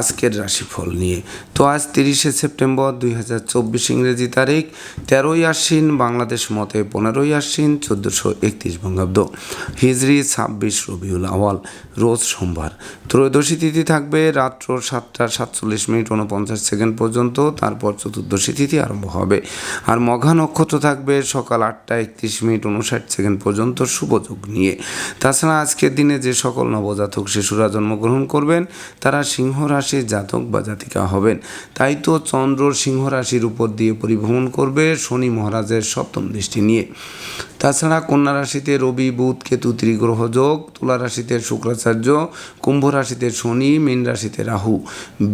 আজকের রাশিফল নিয়ে। তো আজ তিরিশে সেপ্টেম্বর দুই হাজার চব্বিশ ইংরেজি তারিখ, তেরোই আশ্বিন বাংলাদেশ মতে পনেরোই আশ্বিন চোদ্দোশো একত্রিশ বঙ্গাব্দ। হিজরি ছাব্বিশ রবিউল আওয়াল, রোজ সোমবার। ত্রয়োদশী তিথি থাকবে রাত্র সাতটা সাতচল্লিশ মিনিট উনপঞ্চাশ সেকেন্ড পর্যন্ত, তারপর চতুর্দশী তিথি আরম্ভ হবে। আর মঘা নক্ষত্র থাকবে সকাল আটটা একত্রিশ মিনিট উনষাট সেকেন্ড পর্যন্ত শুভযোগ নিয়ে। তাছাড়া আজকের দিনে যে সকল নবজাতক শিশুরা জন্মগ্রহণ করবেন, তারা সিংহ রাশির জাতক বা জাতিকা হবেন। তাই তো চন্দ্র সিংহ রাশির উপর দিয়ে পরিভ্রমণ করবে শনি মহারাজের সপ্তম দৃষ্টি নিয়ে। তাছাড়া কন্যা রাশিতে রবি, বুধ, কেতু, ত্রিগ্রহ যোগ, তুলা রাশিতে শুক্রাচার্য, কুম্ভ রাশিতে শনি, মীন রাশিতে রাহু।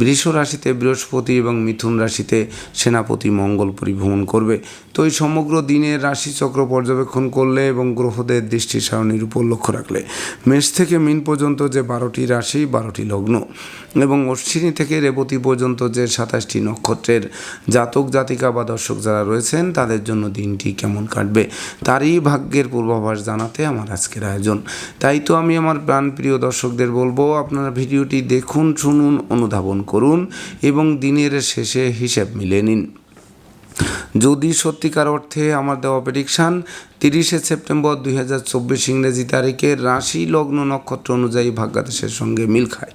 বৃষ রাশিতে বৃহস্পতি এবং মিথুন রাশিতে সেনাপতি মঙ্গল পরিভ্রমণ করবে। তো এই সমগ্র দিনের রাশিচক্র পর্যবেক্ষণ করলে এবং গ্রহদের দৃষ্টি সারণীর উপর লক্ষ্য রাখলে। মেষ থেকে মিন পর্যন্ত যে বারোটি রাশি, বারোটি লগ্ন এবং অশ্বিনী থেকে রেবতী পর্যন্ত যে সাতাশটি নক্ষত্রের জাতক, জাতিকা বা দর্শক যারা রয়েছেন, তাদের জন্য দিনটি কেমন কাটবে তারই ভাগ্যের পূর্বাভাস জানাতে আমার আজকের আয়োজন। তাই তো আমি আমার প্রাণপ্রিয় দর্শকদের বলব, আপনারা ভিডিওটি দেখুন, শুনুন, অনুধাবন করুন এবং দিনের শেষে হিসেব মিলে নিন। যদি সত্যিকার অর্থে আমার দেওয়া প্রেডিকশান তিরিশে সেপ্টেম্বর দুই হাজার চব্বিশ ইংরেজি তারিখে রাশি লগ্ন নক্ষত্র অনুযায়ী ভাগ্যাদেশের সঙ্গে মিল খায়।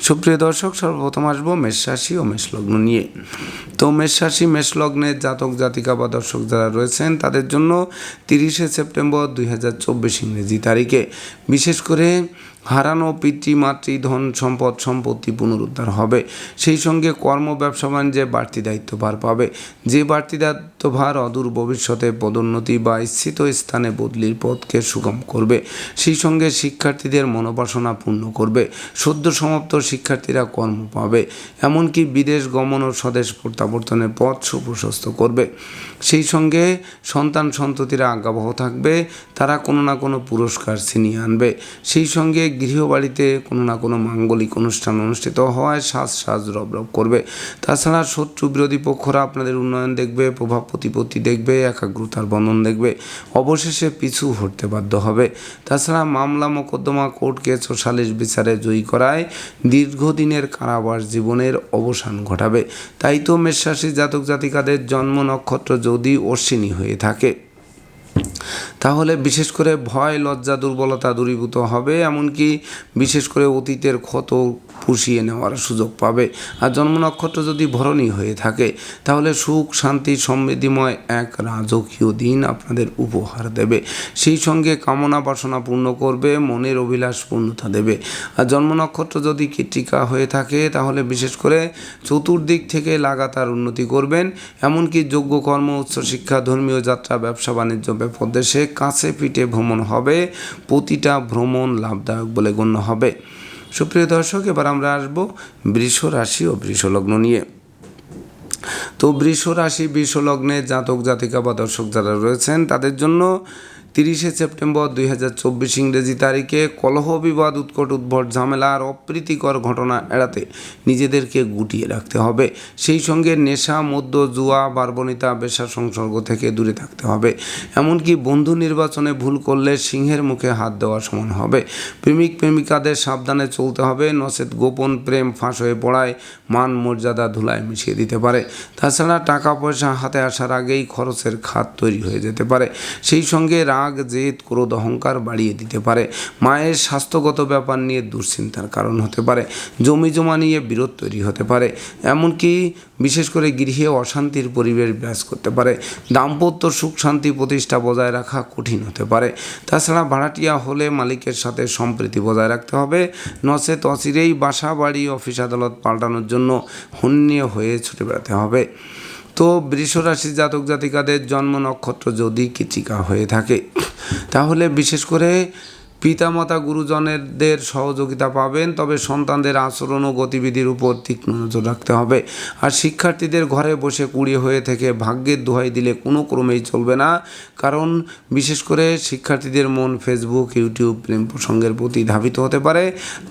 সুপ্রিয় দর্শক, সর্বপ্রথম আসব মেষ রাশি ও মেষ লগ্ন নিয়ে। তো মেষ রাশি, মেষ লগ্নের জাতক, জাতিকা বা দর্শক যারা রয়েছেন, তাদের জন্য তিরিশে সেপ্টেম্বর দুই হাজার চব্বিশ ইংরেজি তারিখে। বিশেষ করে হারানো পিতৃ, মাতৃ, ধন, সম্পদ, সম্পত্তি পুনরুদ্ধার হবে। সেই সঙ্গে কর্ম, ব্যবসা, বাণিজ্যে বাড়তি দায়িত্বভার পাবে। যে বাড়তি দায়িত্বভার অদূর ভবিষ্যতে পদোন্নতি বা ইচ্ছিত স্থানে বদলির পথকে সুগম করবে, সেই সঙ্গে শিক্ষার্থীদের মনোবাসনা পূর্ণ করবে। সদ্য সমাপ্ত শিক্ষার্থীরা কর্ম পাবে, এমনকি বিদেশ গমন ও স্বদেশ প্রত্যাবর্তনের পথ সুপ্রশস্ত করবে। সেই সঙ্গে সন্তান সন্ততিরা আজ্ঞাবহ থাকবে, তারা কোনো না কোনো পুরস্কার ছিনিয়ে আনবে। সেই সঙ্গে গৃহবাড়িতে কোনো না কোনো মাঙ্গলিক অনুষ্ঠান অনুষ্ঠিত হওয়ায় সাজ সাজ রব রব করবে। তাছাড়া শত্রু বিরোধী পক্ষরা আপনাদের উন্নয়ন দেখবে, প্রভাব প্রতিপত্তি দেখবে, একাগ্রতার বন্ধন দেখবে, অবশেষে পিছু হটতে বাধ্য হবে। তাছাড়া মামলা মোকদ্দমা কোর্ট কেস ও সালিশ বিচারে জয়ী করায় দীর্ঘদিনের কারাবাস জীবনের অবসান ঘটাবে। তাই তো মেষরাশি জাতক জাতিকাদের জন্ম নক্ষত্র যদি অশ্বিনী হয়ে থাকে। তাহলে বিশেষ করে ভয়, লজ্জা, দুর্বলতা দূরীভূত হবে, এমনকি বিশেষ করে অতীতের ক্ষত পুষিয়ে নেওয়ার সুযোগ পাবে। আর জন্ম নক্ষত্র যদি ভরণী হয়ে থাকে, তাহলে সুখ, শান্তি, সমৃদ্ধিময় এক রাজকীয় দিন আপনাদের উপহার দেবে। সেই সঙ্গে কামনা বাসনা পূর্ণ করবে, মনের অভিলাষ পূর্ণতা দেবে। আর জন্ম নক্ষত্র যদি কৃত্রিকা হয়ে থাকে, তাহলে বিশেষ করে চতুর্দিক থেকে লাগাতার উন্নতি করবেন। এমনকি যোগ্য কর্ম উচ্চশিক্ষা ধর্মীয় যাত্রা, ব্যবসা, বাণিজ্য ব্যাপক দেশে কাছে পিঠে ভ্রমণ হবে, প্রতিটা ভ্রমণ লাভদায়ক বলে গণ্য হবে। সুপ্রিয় দর্শক, এবার আমরা আসব বৃষ রাশি ও বৃষলগ্ন নিয়ে। তো বৃষ রাশি বৃষলগ্নে জাতক জাতিকা বা দর্শক যারা রয়েছেন, তাদের জন্য তিরিশে সেপ্টেম্বর দুই হাজার চব্বিশ ইংরেজি তারিখে কলহ বিবাদ, উৎকট উদ্ভট ঝামেলা আর অপ্রীতিকর ঘটনা এড়াতে নিজেদেরকে গুটিয়ে রাখতে হবে। সেই সঙ্গে নেশা, মদ্য, জুয়া, বার্বনিতা, বেশা সংসর্গ থেকে দূরে থাকতে হবে। এমনকি বন্ধু নির্বাচনে ভুল করলে সিংহের মুখে হাত দেওয়া সমান হবে। প্রেমিক, প্রেমিকাদের সাবধানে চলতে হবে। নচেত গোপন প্রেম ফাঁস হয়ে পড়ায় মান মর্যাদা ধুলায় মিশিয়ে দিতে পারে। তাছাড়া টাকা পয়সা হাতে আসার আগেই খরচের খাত তৈরি হয়ে যেতে পারে। সেই সঙ্গে রাগ জেদ, ক্রোধ, অহংকার বাড়িয়ে দিতে পারে। মায়ের স্বাস্থ্যগত ব্যাপার নিয়ে দুশ্চিন্তার কারণ হতে পারে। জমি জমা নিয়ে বিরোধ তৈরি হতে পারে। এমনকি বিশেষ করে গৃহে অশান্তির পরিবেশ বিরাজ করতে পারে। দাম্পত্য সুখ শান্তি প্রতিষ্ঠা বজায় রাখা কঠিন হতে পারে। তাছাড়া ভাড়াটিয়া হলে মালিকের সাথে সম্প্রীতি বজায় রাখতে হবে। নচেত অচিরেই বাসা, বাড়ি, অফিস, আদালত পাল্টানোর জন্য হন্যে হয়ে ছুটে বেড়াতে হবে। তো বৃষরাশি জাতক জাতিকাদের জন্ম নক্ষত্র যদি কৃতিকা হয়ে থাকে তাহলে বিশেষ করে পিতামাতা গুরুজনেদের সহযোগিতা পাবেন, তবে সন্তানদের আচরণ ও গতিবিধির উপর তীক্ষ্ণ নজর রাখতে হবে। আর শিক্ষার্থীদের ঘরে বসে কুড়িয়ে হয়ে থেকে ভাগ্যের দোহাই দিলে কোনো ক্রমেই চলবে না, কারণ বিশেষ করে শিক্ষার্থীদের মন ফেসবুক ইউটিউব প্রেম প্রসঙ্গের প্রতি ধাবিত হতে পারে,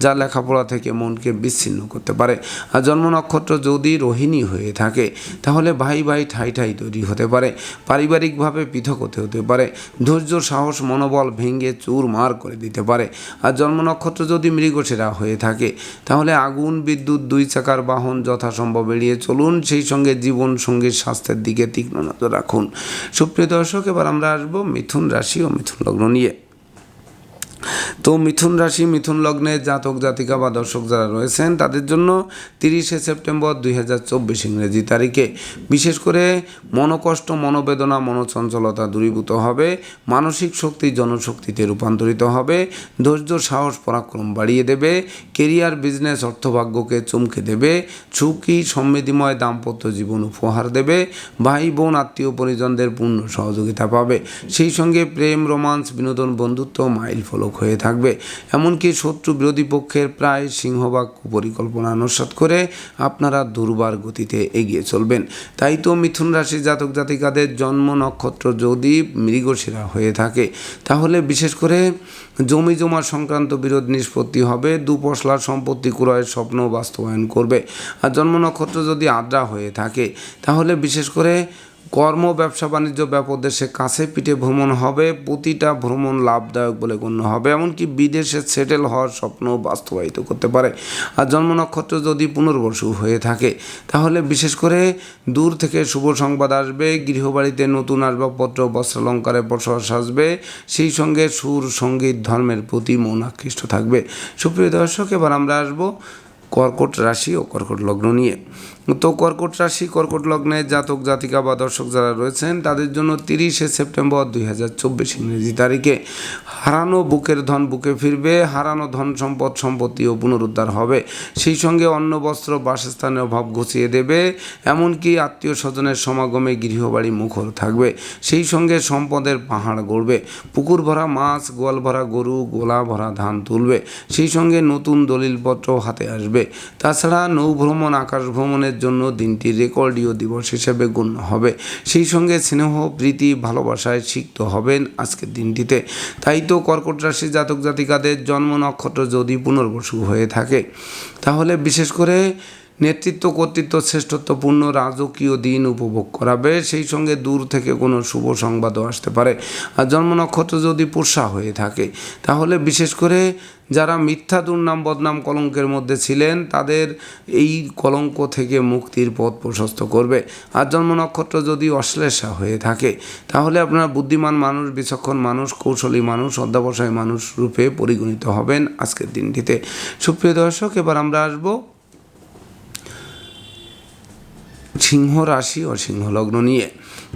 যা লেখাপড়া থেকে মনকে বিচ্ছিন্ন করতে পারে। আর জন্ম নক্ষত্র যদি রোহিণী হয়ে থাকে, তাহলে ভাই ভাই ঠাই ঠাই তৈরি হতে পারে, পারিবারিকভাবে পৃথক হতে হতে পারে। ধৈর্য, সাহস, মনোবল ভেঙে চুর মার করে দিতে পারে। আর জন্ম নক্ষত্র যদি মৃগসেরা হয়ে থাকে, তাহলে আগুন, বিদ্যুৎ, দুই চাকার বাহন যথাসম্ভব এড়িয়ে চলুন। সেই সঙ্গে জীবন সঙ্গীর স্বাস্থ্যের দিকে তীক্ষ্ণ নজর রাখুন। সুপ্রিয় দর্শক, এবার আমরা আসব মিথুন রাশি ও মিথুন লগ্ন নিয়ে। তো মিথুন রাশি, মিথুন লগ্নে জাতক, জাতিকা বা দর্শক যারা রয়েছেন, তাদের জন্য তিরিশে সেপ্টেম্বর দুই হাজার চব্বিশ ইংরেজি তারিখে। বিশেষ করে মনোকষ্ট, মনোবেদনা, মনোচঞ্চলতা দূরীভূত হবে, মানসিক শক্তি, জনশক্তিতে রূপান্তরিত হবে, ধৈর্য, সাহস, পরাক্রম বাড়িয়ে দেবে, কেরিয়ার, বিজনেস, অর্থভাগ্যকে চমকে দেবে ঝুঁকি সমৃদ্ধিময়, দাম্পত্য জীবন উপহার দেবে ভাই বোন আত্মীয় পরিজনদের পূর্ণ সহযোগিতা পাবে। সেই সঙ্গে প্রেম, রোমান্স, বিনোদন, বন্ধুত্ব, মাইল ফলক হয়ে থাকবে। এমনকি শত্রু বিরোধী পক্ষের প্রায় সিংহভাগ পরিকল্পনা অনুসাদ করে আপনারা দুর্বার গতিতে এগিয়ে চলবেন। তাই তো মিথুন রাশি জাতক জাতিকাদের জন্ম নক্ষত্র যদি মৃগশিরা হয়ে থাকে, তাহলে বিশেষ করে জমি জমা সংক্রান্ত বিরোধ নিষ্পত্তি হবে দুপশলার সম্পত্তি ক্রয়ের স্বপ্ন বাস্তবায়ন করবে। আর জন্ম নক্ষত্র যদি আদ্রা হয়ে থাকে, তাহলে বিশেষ করে কর্ম, ব্যবসা, বাণিজ্য ব্যাপদেশে কাছে পিঠে ভ্রমণ হবে, প্রতিটা ভ্রমণ লাভদায়ক বলে গণ্য হবে। এমনকি বিদেশে সেটেল হওয়ার স্বপ্ন বাস্তবায়িত করতে পারে। আর জন্ম নক্ষত্র যদি পুনর্বসু হয়ে থাকে, তাহলে বিশেষ করে দূর থেকে শুভ সংবাদ আসবে, গৃহবাড়িতে নতুন আসবাবপত্র, বস্ত্রালঙ্কারে বসবাস আসবে, সেই সঙ্গে সুর, সংগীত, ধর্মের প্রতি মন আকৃষ্ট থাকবে। সুপ্রিয় দর্শক, এবার আমরা আসব কর্কট রাশি ও কর্কট লগ্ন নিয়ে। তো কর্কট রাশি, কর্কট লগ্নে জাতক, জাতিকা বা দর্শক যারা রয়েছেন, তাদের জন্য তিরিশে সেপ্টেম্বর দুই হাজার চব্বিশ ইংরেজি তারিখে হারানো বুকের ধন বুকে ফিরবে, হারানো ধন সম্পদ সম্পত্তিও পুনরুদ্ধার হবে। সেই সঙ্গে অন্ন, বস্ত্র, বাসস্থানের অভাব ঘুচিয়ে দেবে, এমনকি আত্মীয় স্বজনের সমাগমে গৃহবাড়ি মুখর থাকবে। সেই সঙ্গে সম্পদের পাহাড় গড়বে, পুকুর ভরা মাছ, গোয়াল ভরা গরু, গোলা ভরা ধান তুলবে। সেই সঙ্গে নতুন দলিলপত্র হাতে আসবে। তাছাড়া নৌ ভ্রমণ, আকাশ ভ্রমণের জন্য দিনটি রেকর্ডীয় দিবস হিসেবে গণ্য হবে। সেই সঙ্গে স্নেহ, প্রীতি, ভালোবাসায় সিক্ত হবেন আজকের দিনটিতে। তাই তো কর্কট রাশি জাতক জাতিকাদের জন্ম নক্ষত্র যদি পুনর্বসু হয়ে থাকে, তাহলে বিশেষ করে নেতৃত্ব, কর্তৃত্ব, শ্রেষ্ঠত্বপূর্ণ রাজকীয় দিন উপভোগ করাবে। সেই সঙ্গে দূর থেকে কোনো শুভ সংবাদও আসতে পারে। আর জন্ম নক্ষত্র যদি পুষা হয়ে থাকে, তাহলে বিশেষ করে যারা মিথ্যা, দুর্নাম, বদনাম কলঙ্কের মধ্যে ছিলেন, তাদের এই কলঙ্ক থেকে মুক্তির পথ প্রশস্ত করবে। আর জন্ম নক্ষত্র যদি অশ্লেষা হয়ে থাকে, তাহলে আপনার বুদ্ধিমান মানুষ, বিচক্ষণ মানুষ, কৌশলী মানুষ, অধ্যাবসায়ী মানুষ রূপে পরিগণিত হবেন আজকের দিনটিতে। সুপ্রিয় দর্শক, এবার আমরা আসব সিংহ রাশি ও সিংহলগ্ন নিয়ে।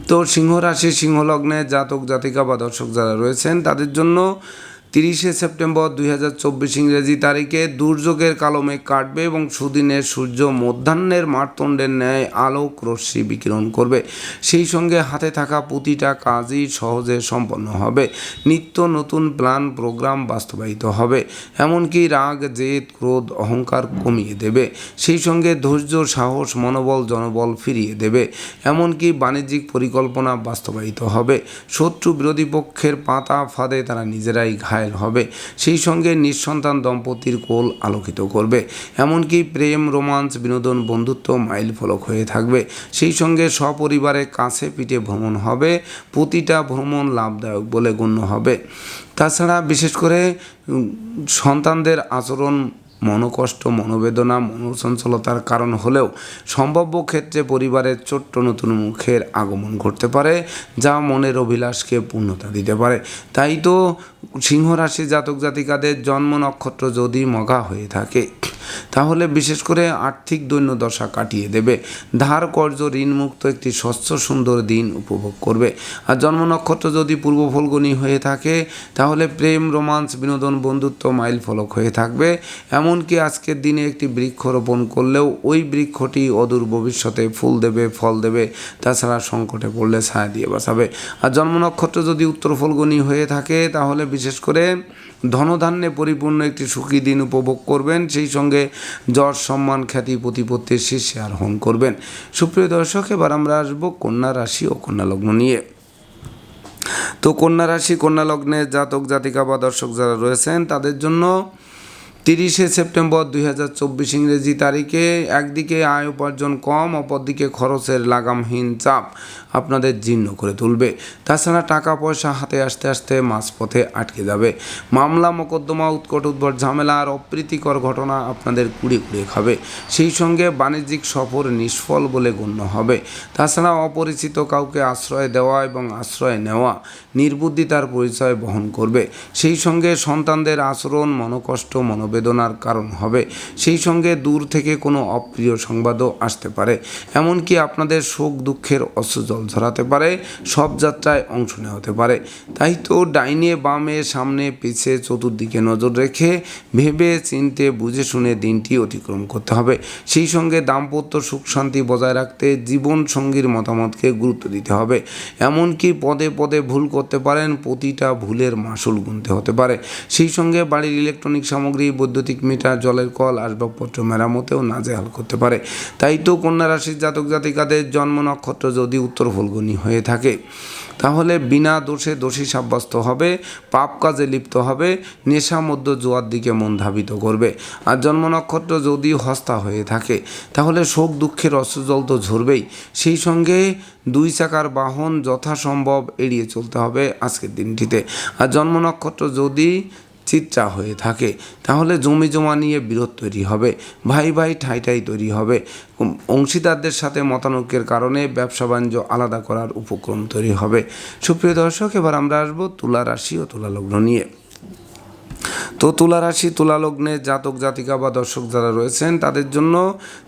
তো সিংহ রাশি সিংহলগ্নে জাতক জাতিকা বা দর্শক যারা রয়েছেন, তাদের জন্য তিরিশে সেপ্টেম্বর দুই হাজার চব্বিশ ইংরেজি তারিখে দুর্যোগের কালমে কাটবে এবং সুদিনের সূর্য মধ্যাহ্নের মারতণ্ডের ন্যায় আলোক রশ্মি বিকিরণ করবে। সেই সঙ্গে হাতে থাকা প্রতিটা কাজই সহজে সম্পন্ন হবে। নিত্য নতুন প্ল্যান, প্রোগ্রাম বাস্তবায়িত হবে। এমনকি রাগ, জেদ, ক্রোধ, অহংকার কমিয়ে দেবে। সেই সঙ্গে ধৈর্য, সাহস, মনোবল, জনবল ফিরিয়ে দেবে। এমনকি বাণিজ্যিক পরিকল্পনা বাস্তবায়িত হবে। শত্রু বিরোধী পক্ষের পাতা ফাঁদে তারা নিজেরাই ঘায় ঘায়েল হবে। সেই সঙ্গে নিঃসন্তান দম্পতির কোল আলোকিত করবে। এমনকি প্রেম, রোমান্স, বিনোদন, বন্ধুত্ব মাইল ফলক হয়ে থাকবে। সেই সঙ্গে সপরিবারে কাছে পিঠে ভ্রমণ হবে। প্রতিটা ভ্রমণ লাভদায়ক বলে গণ্য হবে। তাছাড়া বিশেষ করে সন্তানদের আচরণ মনোকষ্ট, মনোবেদনা, মনোচঞ্চলতার কারণ হলেও সম্ভাব্য ক্ষেত্রে পরিবারের ছোট্ট নতুন মুখের আগমন ঘটতে পারে, যা মনের অভিলাষকে পূর্ণতা দিতে পারে। তাই তো সিংহ রাশি জাতক জাতিকাদের জন্ম নক্ষত্র যদি মগা হয়ে থাকে তাহলে বিশেষ করে আর্থিক দৈন্যদশা কাটিয়ে দেবে। ধার কর্য ঋণমুক্ত একটি স্বচ্ছ, সুন্দর দিন উপভোগ করবে। আর জন্ম নক্ষত্র যদি পূর্ব ফলগুনি হয়ে থাকে, তাহলে প্রেম, রোমান্স, বিনোদন, বন্ধুত্ব মাইল ফলক হয়ে থাকবে। এমনকি আজকের দিনে একটি বৃক্ষ রোপণ করলেও ওই বৃক্ষটি অদূর ভবিষ্যতে ফুল দেবে, ফল দেবে, তাছাড়া সংকটে পড়লে ছায়া দিয়ে বাঁচাবে। আর জন্ম নক্ষত্র যদি উত্তর ফলগুনি হয়ে থাকে, তাহলে বিশেষ করে ধনধান্যে পরিপূর্ণ একটি সুখী দিন উপভোগ করবেন। সেই সঙ্গে যশ, সম্মান, খ্যাতি, প্রতিপত্তির শীর্ষে আরোহণ করবেন। সুপ্রিয় দর্শক, এবার আমরা আসব কন্যা রাশি ও কন্যা লগ্ন নিয়ে। তো কন্যা রাশি, কন্যা লগ্নে জাতক, জাতিকা বা দর্শক যারা রয়েছেন, তাদের জন্য তিরিশে সেপ্টেম্বর দুই হাজার চব্বিশ ইংরেজি তারিখে একদিকে আয় উপার্জন কম, অপরদিকে খরচের লাগামহীন চাপ। আপনাদের জীর্ণ করে তুলবে। তাছাড়া টাকা পয়সা হাতে আসতে আসতে মাঝপথে আটকে যাবে। মামলা, মোকদ্দমা, উৎকট উদ্ভট ঝামেলা আর অপ্রীতিকর ঘটনা আপনাদের কুড়ে কুড়িয়ে খাবে। সেই সঙ্গে বাণিজ্যিক সফর নিষ্ফল বলে গণ্য হবে। তাছাড়া অপরিচিত কাউকে আশ্রয় দেওয়া এবং আশ্রয় নেওয়া নির্বুদ্ধিতার পরিচয় বহন করবে। সেই সঙ্গে সন্তানদের আচরণ, মনোকষ্ট, মনোবেদনার কারণ হবে। সেই সঙ্গে দূর থেকে কোনো অপ্রিয় সংবাদও আসতে পারে। এমনকি আপনাদের শোক দুঃখের অশ্রুজল ঝরাতে পারে, সব যাত্রায় অংশ নেওয়া হতে পারে। তাই তো ডাইনে বামে সামনে পিছে চতুর্দিকে নজর রেখে ভেবে চিনতে বুঝে শুনে দিনটি অতিক্রম করতে হবে। সেই সঙ্গে দাম্পত্য সুখ শান্তি বজায় রাখতে জীবন সঙ্গীর মতামতকে গুরুত্ব দিতে হবে। এমনকি পদে পদে ভুল করতে পারেন, প্রতিটা ভুলের মাসুল গুনতে হতে পারে। সেই সঙ্গে বাড়ির ইলেকট্রনিক সামগ্রী, বৈদ্যুতিক মিটার, জলের কল, আসবাবপত্র মেরামতেও নাজেহাল করতে পারে। তাই তো কন্যা রাশির জাতক জাতিকাদের জন্ম নক্ষত্র যদি উত্তর ফলগুনি হয়ে থাকে। তাহলে বিনা দোষে দোষী সাব্যস্ত হবে, পাপ কাজে লিপ্ত হবে, নেশা মধ্য জোয়ার দিকে মন ধাবিত করবে। আর জন্ম নক্ষত্র যদি হস্তা হয়ে থাকে, তাহলে শোক দুঃখের অশ্রুজল তো ঝরবেই। সেই সঙ্গে দুই চাকার বাহন যথাসম্ভব এড়িয়ে চলতে হবে আজকের দিনটিতে। আর জন্ম নক্ষত্র যদি চিত্রা হয়ে থাকে। তাহলে জমি জমা নিয়ে বিরোধ তৈরি হবে, ভাই ভাই ঠাই ঠাই তৈরি হবে। অংশীদারদের সাথে মতানৈক্যের কারণে ব্যবসা বাণিজ্য আলাদা করার উপক্রম তৈরি হবে। সুপ্রিয় দর্শক, এবার আমরা আসব তুলা রাশি ও তুলা লগ্ন নিয়ে। তো তুলা রাশি তুলা লগ্নে জাতক, জাতিকা বা দর্শক যারা রয়েছেন, তাদের জন্য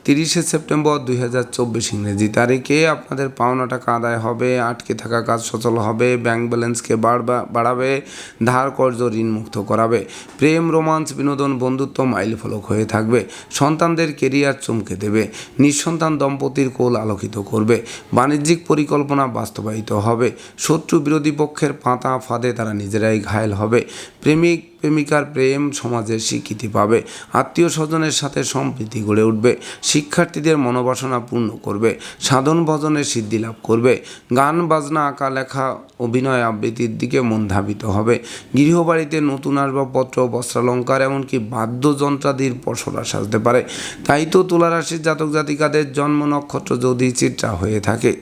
তিরিশে সেপ্টেম্বর দুই হাজার চব্বিশ ইংরেজি তারিখে আপনাদের পাওনা টাকা আদায় হবে, আটকে থাকা কাজ সচল হবে, ব্যাংক ব্যালেন্সকে বাড়বা, বাড়াবে, ধার কর্জ ঋণ মুক্ত করাবে, প্রেম, রোমান্স, বিনোদন, বন্ধুত্ব মাইল ফলক হয়ে থাকবে, সন্তানদের কেরিয়ার চমকে দেবে, নিঃসন্তান দম্পতির কোল আলোকিত করবে, বাণিজ্যিক পরিকল্পনা বাস্তবায়িত হবে, শত্রু বিরোধী পক্ষের পাতা ফাঁদে তারা নিজেরাই ঘায়েল হবে, প্রেমিক প্রেমিকার প্রেম সমাজে স্বীকৃতি পাবে। আত্মীয় স্বজনের সাথে সম্প্রীতি গড়ে উঠবে। শিক্ষার্থীদের মনোবাসনা পূর্ণ করবে। সাধন ভজনে সিদ্ধি লাভ করবে। গান, বাজনা, আঁকা, লেখা, অভিনয় আবৃত্তির দিকে মন ধাবিত হবে। গৃহবাড়িতে নতুন আসবাবপত্র, বস্ত্রালঙ্কার, এমনকি বাদ্যযন্ত্রাদির পসরা সাজতে পারে। তাই তো তুলারাশির জাতক জাতিকাদের জন্ম নক্ষত্র যদি চিত্রা হয়ে থাকে।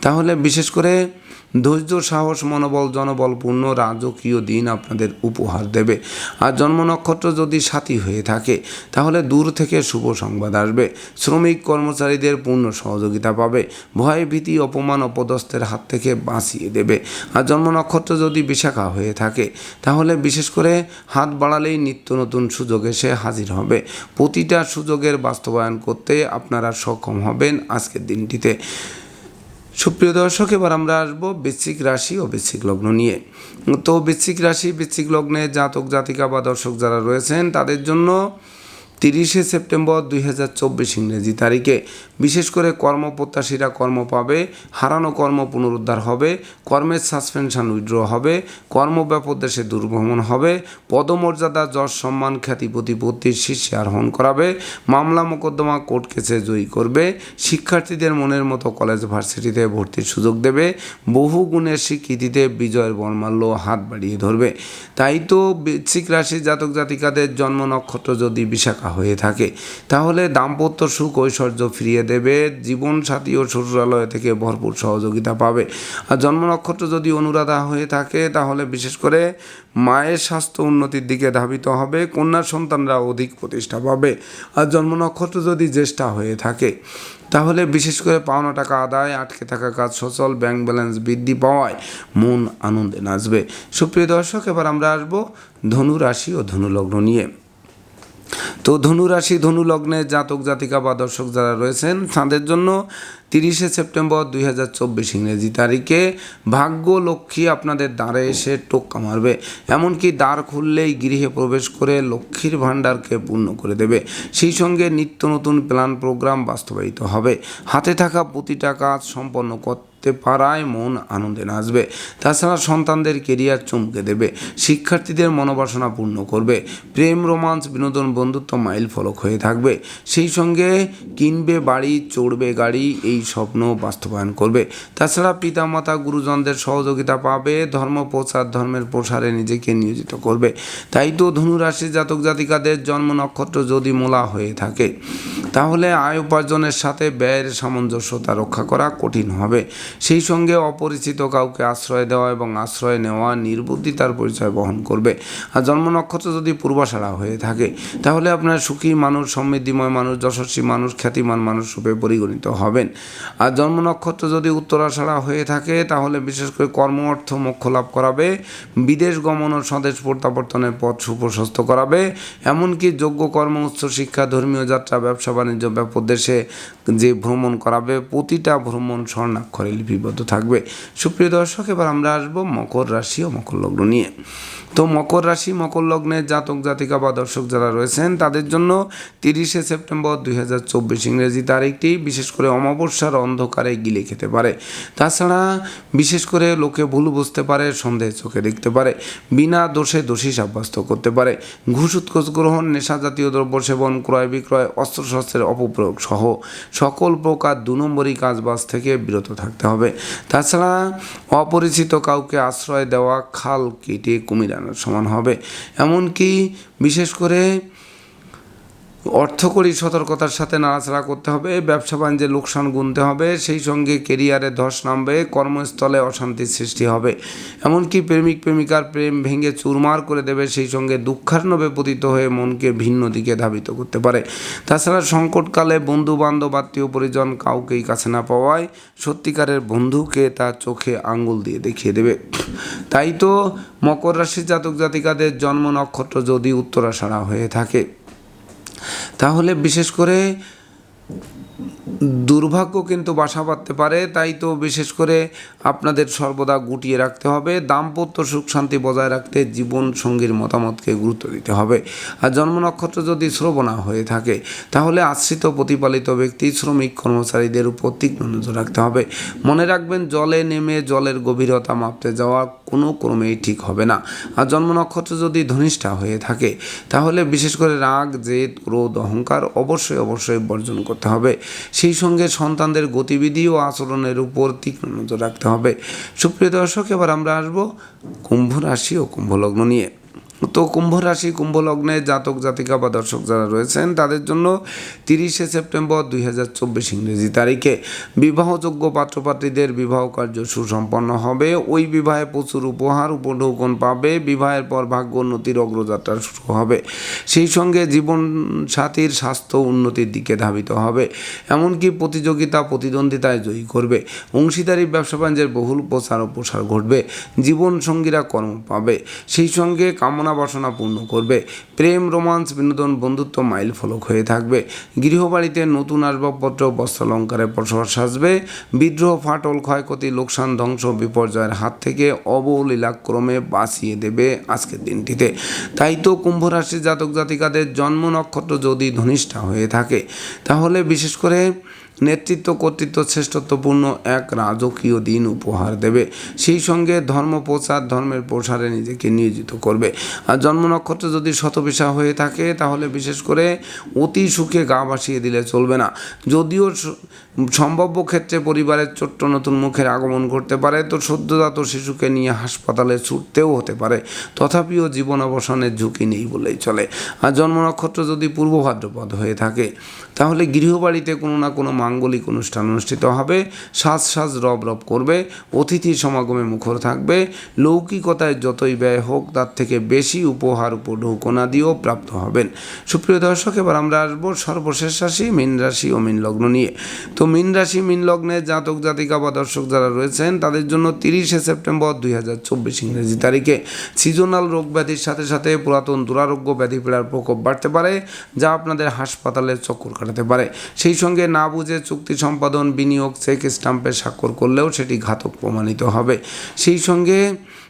তাহলে বিশেষ করে ধৈর্য, সাহস, মনোবল, জনবলপূর্ণ রাজকীয় দিন আপনাদের উপহার দেবে। আর জন্ম নক্ষত্র যদি সাথী হয়ে থাকে, তাহলে দূর থেকে শুভ সংবাদ আসবে। শ্রমিক কর্মচারীদের পূর্ণ সহযোগিতা পাবে। ভয়, ভীতি, অপমান, অপদস্থের হাত থেকে বাঁচিয়ে দেবে। আর জন্ম নক্ষত্র যদি বিশাখা হয়ে থাকে, তাহলে বিশেষ করে হাত বাড়ালেই নিত্য নতুন সুযোগ এসে হাজির হবে। প্রতিটা সুযোগের বাস্তবায়ন করতে আপনারা সক্ষম হবেন আজকের দিনটিতে। সুপ্রিয় দর্শক, এবার আমরা আসব বৃশ্চিক রাশি ও বৃশ্চিক লগ্ন নিয়ে। তো বৃশ্চিক রাশি, বৃশ্চিক লগ্নে জাতক জাতিকা বা দর্শক যারা রয়েছেন, তাদের জন্য তিরিশে সেপ্টেম্বর দুই হাজার চব্বিশ ইংরেজি তারিখে। বিশেষ করে কর্মপ্রত্যাশীরা কর্ম পাবে, হারানো কর্ম পুনরুদ্ধার হবে, কর্মের সাসপেনশন উইড্র হবে কর্মব্যাপক দেশে দুর্ভ্রমণ হবে, পদমর্যাদা, যশ, সম্মান খ্যাতি প্রতিপত্তির শীর্ষে আরোহণ করাবে, মামলা মোকদ্দমা কোর্ট কেসে জয়ী করবে, শিক্ষার্থীদের মনের মতো কলেজ ভার্সিটিতে ভর্তির সুযোগ দেবে, বহু গুণের স্বীকৃতিতে বিজয়ের বর্মাল্য হাত বাড়িয়ে ধরবে। তাই তো বৃশ্চিক রাশি জাতক জাতিকাদের জন্ম নক্ষত্র যদি বিশাখা হয়ে থাকে। তাহলে দাম্পত্য সুখ ঐশ্বর্য ফিরিয়ে দেবে জীবন সাথী ও শ্বশুরালয় থেকে ভরপুর সহযোগিতা পাবে। আর জন্ম নক্ষত্র যদি অনুরাধা হয়ে থাকে, তাহলে বিশেষ করে মায়ের স্বাস্থ্য উন্নতির দিকে ধাবিত হবে কন্যা সন্তানরা অধিক প্রতিষ্ঠা পাবে। আর জন্ম নক্ষত্র যদি জ্যেষ্ঠা হয়ে থাকে, তাহলে বিশেষ করে পাওনা টাকা আদায়, আটকে থাকা কাজ সচল, ব্যাংক ব্যালেন্স বৃদ্ধি পাওয়ায় মন আনন্দে নাচবে। সুপ্রিয় দর্শক, এবার আমরা আসব ধনু রাশি ও ধনু লগ্ন নিয়ে। তো ধনু রাশি, ধনু লগ্নে জাতক, জাতিকা বা দর্শক যারা রয়েছেন, তাদের জন্য তিরিশে সেপ্টেম্বর দুই হাজার চব্বিশ ইংরেজি তারিখে ভাগ্য লক্ষ্মী আপনাদের দ্বারে এসে টোক্কা মারবে। এমনকি দ্বার খুললেই গৃহে প্রবেশ করে লক্ষ্মীর ভাণ্ডারকে পূর্ণ করে দেবে। সেই সঙ্গে নিত্য নতুন প্ল্যান প্রোগ্রাম বাস্তবায়িত হবে। হাতে থাকা প্রতিটা কাজ সম্পন্ন করতে করতে পারায় মন আনন্দে নাচবে। তাছাড়া সন্তানদের কেরিয়ার চমকে দেবে। শিক্ষার্থীদের মনোবাসনা পূর্ণ করবে। প্রেম, রোমান্স, বিনোদন, বন্ধুত্ব মাইল ফলক হয়ে থাকবে। সেই সঙ্গে কিনবে বাড়ি, চড়বে গাড়ি, এই স্বপ্ন বাস্তবায়ন করবে। তাছাড়া পিতামাতা, গুরুজনদের সহযোগিতা পাবে। ধর্ম প্রচার ধর্মের প্রসারে নিজেকে নিয়োজিত করবে। তাই তো ধনুরাশি জাতক জাতিকাদের জন্ম নক্ষত্র যদি মূলা হয়ে থাকে, তাহলে আয় উপার্জনের সাথে ব্যয়ের সামঞ্জস্যতা রক্ষা করা কঠিন হবে। সেই সঙ্গে অপরিচিত কাউকে আশ্রয় দেওয়া এবং আশ্রয় নেওয়া নির্বুদ্ধিতার পরিচয় বহন করবে। আর জন্ম নক্ষত্র যদি পূর্বাশারা হয়ে থাকে, তাহলে আপনার সুখী মানুষ, সমৃদ্ধিময় মানুষ, যশস্বী মানুষ, খ্যাতিমান মানুষ রূপে পরিগণিত হবেন। আর জন্ম নক্ষত্র যদি উত্তরাশারা হয়ে থাকে, তাহলে বিশেষ করে কর্ম, অর্থ, মোক্ষ লাভ করাবে, বিদেশ গমন ও স্বদেশ প্রত্যাবর্তনের পথ সুপ্রশস্ত করাবে। এমনকি যোগ্য কর্ম, উচ্চ শিক্ষা, ধর্মীয় যাত্রা, ব্যবসা, বাণিজ্য, ব্যাপক দেশে যে ভ্রমণ করাবে, প্রতিটা ভ্রমণ স্বর্ণাক্ষরে লিপিবদ্ধ থাকবে। সুপ্রিয় দর্শক এবার আমরা আসব মকর রাশি ও মকর লগ্ন নিয়ে। তো মকর রাশি, মকর লগ্নের জাতক, জাতিকা বা দর্শক যারা রয়েছেন, তাদের জন্য তিরিশে সেপ্টেম্বর দুই হাজার চব্বিশ ইংরেজি তারিখটি বিশেষ করে অমাবস্যার অন্ধকারে গিলে খেতে পারে। তাছাড়া বিশেষ করে লোকে ভুল বুঝতে পারে, সন্দেহ চোখে দেখতে পারে, বিনা দোষে দোষী সাব্যস্ত করতে পারে। ঘুষ উৎকোষ গ্রহণ, নেশা জাতীয় দ্রব্য সেবন, ক্রয় বিক্রয়, অস্ত্রশস্ত্রের অপপ্রয়োগ সহ সকল প্রকার দু নম্বরই কাজবাজ থেকে বিরত থাকতে হবে। তাছাড়া অপরিচিত কাউকে আশ্রয় দেওয়া, খাল কেটে কুমির সমান হবে। এমনকি বিশেষ করে অর্থকরী সতর্কতার সাথে নাড়াচাড়া করতে হবে, ব্যবসা বাণিজ্যে লোকসান গুনতে হবে, সেই সঙ্গে কেরিয়ারে ধস নামবে, কর্মস্থলে অশান্তির সৃষ্টি হবে। এমনকি প্রেমিক প্রেমিকার প্রেম ভেঙে চুরমার করে দেবে, সেই সঙ্গে দুঃখার্ণবে পতিত হয়ে মনকে ভিন্ন দিকে ধাবিত করতে পারে। তাছাড়া সংকটকালে বন্ধু বান্ধব আত্মীয় পরিজন কাউকেই কাছে না পাওয়ায় সত্যিকারের বন্ধুকে তার চোখে আঙ্গুল দিয়ে দেখিয়ে দেবে। তাই তো মকর রাশির জাতক জাতিকাদের জন্ম নক্ষত্র যদি উত্তরাষাঢ়া হয়ে থাকে। তাহলে বিশেষ করে দুর্ভাগ্য কিন্তু বাসা বাঁধতে পারে, তাই তো বিশেষ করে আপনাদের সর্বদা গুটিয়ে রাখতে হবে, দাম্পত্য সুখ শান্তি বজায় রাখতে জীবন সঙ্গীর মতামতকে গুরুত্ব দিতে হবে। আর জন্ম নক্ষত্র যদি শ্রবণা হয়ে থাকে, তাহলে আশ্রিত প্রতিপালিত ব্যক্তি, শ্রমিক কর্মচারীদের উপর তীক্ষ্ণ নজর রাখতে হবে। মনে রাখবেন, জলে নেমে জলের গভীরতা মাপতে যাওয়া কোনো ক্রমেই ঠিক হবে না। আর জন্ম নক্ষত্র যদি ধনিষ্ঠা হয়ে থাকে, তাহলে বিশেষ করে রাগ, জেদ, ক্রোধ, অহংকার অবশ্যই অবশ্যই বর্জন করতে হবে। সেই সঙ্গে সন্তানদের গতিবিধি ও আচরণের উপর তীক্ষ্ণ নজর রাখতে হবে। সুপ্রিয় দর্শক, এবার আমরা আসব কুম্ভ রাশি ও কুম্ভ লগ্ন নিয়ে। তো কুম্ভ রাশি, কুম্ভ লগ্নে জাতক, জাতিকা বা দর্শক যারা রয়েছেন, তাদের জন্য তিরিশে সেপ্টেম্বর দুই হাজার চব্বিশ ইংরেজি তারিখে বিবাহযোগ্য পাত্রপাত্রীদের বিবাহ কার্য সুসম্পন্ন হবে। ওই বিবাহে প্রচুর উপহার, উপঢৌকন পাবে। বিবাহের পর ভাগ্য উন্নতির অগ্রযাত্রা শুরু হবে। সেই সঙ্গে জীবন সাথীর স্বাস্থ্য উন্নতির দিকে ধাবিত হবে। এমনকি প্রতিযোগিতা, প্রতিদ্বন্দ্বিতায় জয়ী করবে। অংশীদারি, ব্যবসা বাণিজ্যের বহুল প্রচার ও প্রসার ঘটবে। জীবন সঙ্গীরা কর্ম পাবে। সেই সঙ্গে কামনা বাসনা পূর্ণ করবে। প্রেম, রোমান্স, বিনোদন, বন্ধুত্ব মাইল ফলক হয়ে থাকবে। গৃহবাড়িতে নতুন আসবাবপত্র বস্ত্রালঙ্কারে বসবাস সাজবে। বিদ্রোহ, ফাটল, ক্ষয়ক্ষতি, লোকসান, ধ্বংস, বিপর্যয়ের হাত থেকে অবলীলাক্রমে বাঁচিয়ে দেবে আজকের দিনটিতে। তাই তো কুম্ভ রাশির জাতক জাতিকাদের জন্ম নক্ষত্র যদি ধনিষ্ঠা হয়ে থাকে, তাহলে বিশেষ করে নেতৃত্ব কর্তৃত্ব শ্রেষ্ঠত্বপূর্ণ এক রাজকীয় দিন উপহার দেবে। সেই সঙ্গে ধর্ম প্রচার, ধর্মের প্রসারে নিজেকে নিয়োজিত করবে। আর জন্ম নক্ষত্র যদি শতবিশা হয়ে থাকে, তাহলে বিশেষ করে অতি সুখে গা ভাসিয়ে দিলে চলবে না। যদিও সম্ভাব্য ক্ষেত্রে পরিবারের ছোট্ট নতুন মুখের আগমন ঘটতে পারে, তো সদ্যজাত শিশুকে নিয়ে হাসপাতালে ছুটতেও হতে পারে। তথাপিও জীবন অবসানের ঝুঁকি নেই বলেই চলে। আর জন্ম নক্ষত্র যদি পূর্ব ভাদ্রপদ হয়ে থাকে, তাহলে গৃহবাড়িতে কোনো না কোনো মাঙ্গলিক অনুষ্ঠান অনুষ্ঠিত হবে। সাজ সাজ রব রব করবে। অতিথি সমাগমে মুখর থাকবে। লৌকিকতায় যতই ব্যয় হোক, তার থেকে বেশি উপহার উপঢৌকনা দিয়েও প্রাপ্ত হবেন। সুপ্রিয় দর্শক, এবার আমরা আসব সর্বশেষ রাশি, মীন রাশি ও মীন লগ্ন নিয়ে। তো মীন রাশি, মীন লগ্নে জাতক, জাতিকা বা দর্শক যারা রয়েছেন, তাদের জন্য তিরিশে সেপ্টেম্বর দুই হাজার চব্বিশ ইংরেজি তারিখে সিজনাল রোগ ব্যাধির সাথে সাথে পুরাতন দুরারোগ্য ব্যাধি পীড়ার প্রকোপ বাড়তে পারে, যা আপনাদের হাসপাতালে চক্কর কাটাতে পারে। সেই সঙ্গে না বুঝে চুক্তি সম্পাদন বিনিয়োগ চেক স্টাম্পে স্বাক্ষর করলেও সেটি ঘাতক প্রমাণিত হবে। সেই সঙ্গে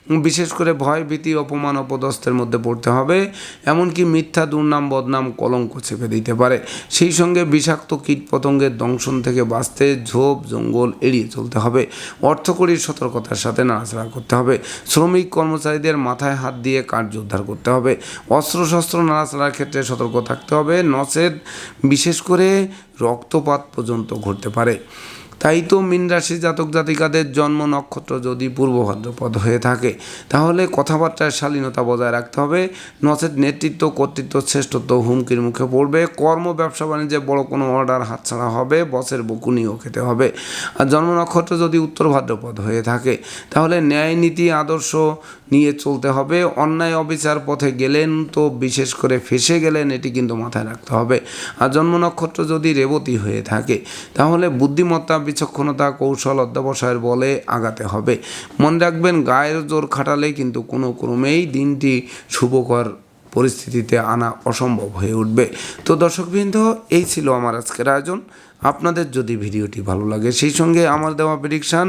বিশেষ করে ভয়, ভীতি, অপমান, অপদস্থের মধ্যে পড়তে হবে। এমনকি মিথ্যা, দুর্নাম, বদনাম, কলঙ্ক চেপে দিতে পারে। সেই সঙ্গে বিষাক্ত কীট পতঙ্গের দংশন থেকে বাঁচতে ঝোপ, জঙ্গল এড়িয়ে চলতে হবে। অর্থকরীর সতর্কতার সাথে নাড়াচাড়া করতে হবে। শ্রমিক কর্মচারীদের মাথায় হাত দিয়ে কার্য উদ্ধার করতে হবে। অস্ত্রশস্ত্র নাড়াচাড়ার ক্ষেত্রে সতর্ক থাকতে হবে। নচেত, বিশেষ করে রক্তপাত পর্যন্ত ঘটতে পারে। তাই তো মীন রাশি জাতক জাতিকাদের জন্ম নক্ষত্র যদি পূর্ব ভাদ্রপদ হয়ে থাকে, তাহলে কথাবার্তায় শালীনতা বজায় রাখতে হবে। নচেত নেতৃত্ব, কর্তৃত্ব, শ্রেষ্ঠত্ব হুমকির মুখে পড়বে। কর্ম, ব্যবসা, বাণিজ্যে বড় কোনো অর্ডার হাতছাড়া হবে, বসের বকুনিও খেতে হবে। আর জন্ম নক্ষত্র যদি উত্তর ভাদ্রপদ হয়ে থাকে, তাহলে ন্যায় নীতি, আদর্শ নিয়ে চলতে হবে। অন্যায়, অবিচার পথে গেলেন তো বিশেষ করে ফেসে গেলেন, এটি কিন্তু মাথায় রাখতে হবে। আর জন্ম নক্ষত্র যদি রেবতী হয়ে থাকে, তাহলে বুদ্ধিমত্তা বিচক্ষণতা কৌশল অধ্যবসায়ের বলে আগাতে হবে। মনে রাখবেন, গায়ের জোর খাটালে কিন্তু কোনো ক্রমেই দিনটি শুভকর পরিস্থিতিতে আনা অসম্ভব হয়ে উঠবে। তো দর্শকবৃন্দ, এই ছিল আমার আজকের আয়োজন। আপনাদের যদি ভিডিওটি ভালো লাগে, সেই সঙ্গে আমার দেওয়া প্রেডিকশান